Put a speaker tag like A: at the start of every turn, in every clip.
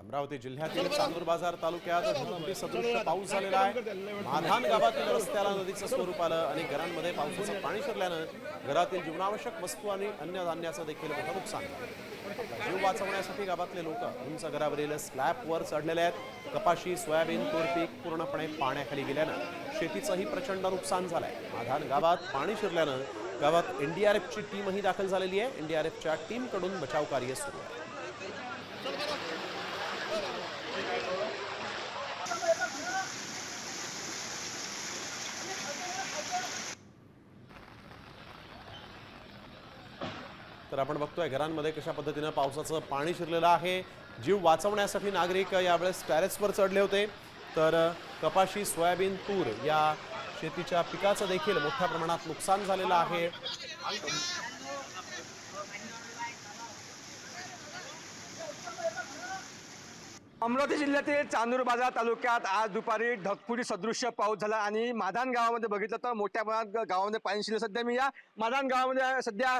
A: अमरावती जिल्ह्यातील चांदूर बाजार तालुक्यात सदृश पाऊस झालेला आहे. माधान गावातील रस्त्याला नदीचं स्वरूप आलं आणि घरांमध्ये पावसाचं पाणी शिरल्यानं घरातील जीवनावश्यक वस्तू आणि अन्य धान्याचं देखील मोठं नुकसान. जीव वाचवण्यासाठी गावातले लोक उंच घरावरील स्लॅबवर चढलेले आहेत. कपाशी सोयाबीन तूर पीक पूर्णपणे पाण्याखाली गेल्यानं शेतीचंही प्रचंड नुकसान झालंय. माधान गावात पाणी शिरल्यानं गावात एनडीआरएफची टीमही दाखल झालेली आहे. एनडीआरएफच्या टीमकडून बचाव कार्य सुरू आहे. तर आपण बघतोय घरांमध्ये कशा पद्धतीनं पावसाचं पाणी शिरलेलं आहे. जीव वाचवण्यासाठी नागरिक यावेळेस टॅरेसवर चढले होते. तर कपाशी सोयाबीन तूर या शेतीच्या पिकाचं देखील मोठ्या प्रमाणात नुकसान झालेलं आहे.
B: अमरावती जिल्ह्यातील चांदूर बाजार तालुक्यात आज दुपारी ढगफुटी सदृश्य पाऊस झाला आणि माधान गावामध्ये बघितलं तर मोठ्या प्रमाणात गावामध्ये पाणी शिरलं. सध्या मी या माधान गावामध्ये सध्या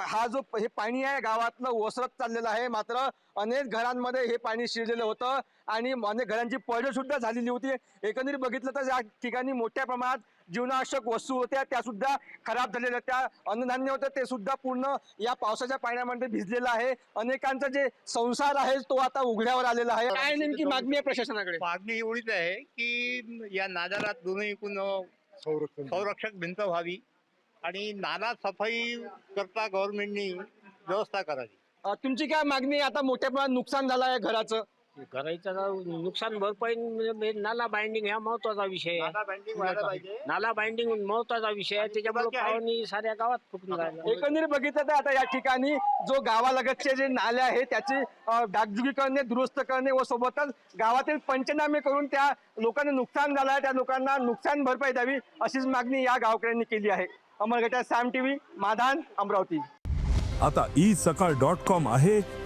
B: हा जो हे पाणी आहे गावातलं ओसरत चाललेलं आहे. मात्र अनेक घरांमध्ये हे पाणी शिरलेलं होतं आणि अनेक घरांची पडझड सुद्धा झालेली होती. एकंदरीत बघितलं तर या ठिकाणी मोठ्या प्रमाणात जीवनावश्यक वस्तू होत्या त्या सुद्धा खराब झालेल्या त्या अन्नधान्य होतं ते सुद्धा पूर्ण या पावसाच्या पाण्यामध्ये भिजलेलं आहे. अनेकांचा जे संसार आहे तो आता उघड्यावर आलेला आहे. काय नेमकी मागणी आहे प्रशासनाकडे?
C: मागणी एवढीच आहे की या नाल्याला दोन्ही एकूण संरक्षक भिंत व्हावी आणि नाला सफाई करता गव्हर्नमेंटनी व्यवस्था करावी.
B: तुमची काय मागणी? आता मोठ्या प्रमाणात नुकसान झालं आहे घराचं.
D: घराचं नुकसान भरपाई म्हणजे नाला बाइंडिंग हा महत्त्वाचा विषय आहे.
C: नाला बँडिंग व्हायला पाहिजे.
D: नाला बाइंडिंग महत्त्वाचा विषय आहे. त्याच्यामुळे. पाणी साऱ्या गावात फुटून राहिलं
B: एकंदरीत बघितलं तर आता या ठिकाणी जो गावालगतचे जे नाले आहे त्याची अ, डागडुगी करणे दुरुस्त करणे व सोबतच गावातील पंचनामे करून त्या लोकांना नुकसान झालं आहे. त्या लोकांना नुकसान भरपाई द्यावी अशीच मागणी या गावकऱ्यांनी केली आहे. अमरगटा सॅम टीव्ही माधान अमरावती.
E: आता ई सकाळ डॉट कॉम आहे.